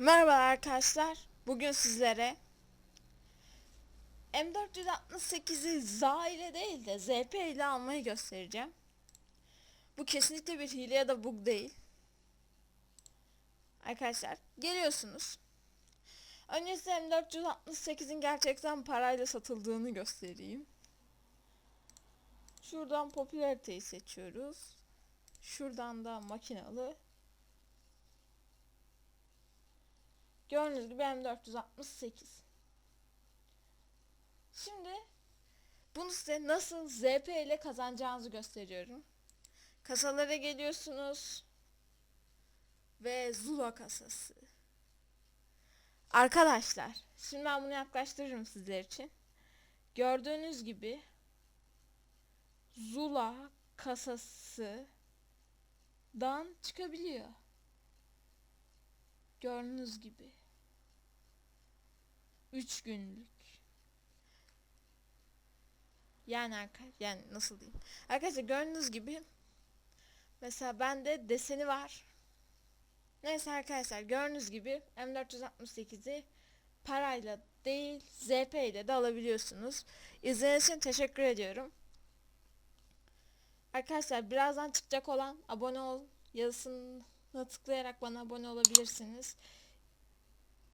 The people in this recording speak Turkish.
Merhaba arkadaşlar. Bugün sizlere M468'i ZA ile değil de ZP ile almayı göstereceğim. Bu kesinlikle bir hile ya da bug değil. Arkadaşlar geliyorsunuz. Önce size M468'in gerçekten parayla satıldığını göstereyim. Şuradan popülariteyi seçiyoruz. Şuradan da makinalı. Gördüğünüz gibi M468. Şimdi bunu size nasıl ZP ile kazanacağınızı gösteriyorum. Kasalara geliyorsunuz. Ve Zula kasası. Arkadaşlar, şimdi ben bunu yaklaştırırım sizler için. Gördüğünüz gibi Zula kasasından çıkabiliyor. Gördüğünüz gibi. 3 günlük. Yani arka, yani nasıl diyeyim? Arkadaşlar gördüğünüz gibi mesela bende deseni var. Neyse arkadaşlar gördüğünüz gibi M468'i parayla değil ZP ile de alabiliyorsunuz. İzlediğiniz için teşekkür ediyorum. Arkadaşlar birazdan çıkacak olan abone ol yazısına tıklayarak bana abone olabilirsiniz.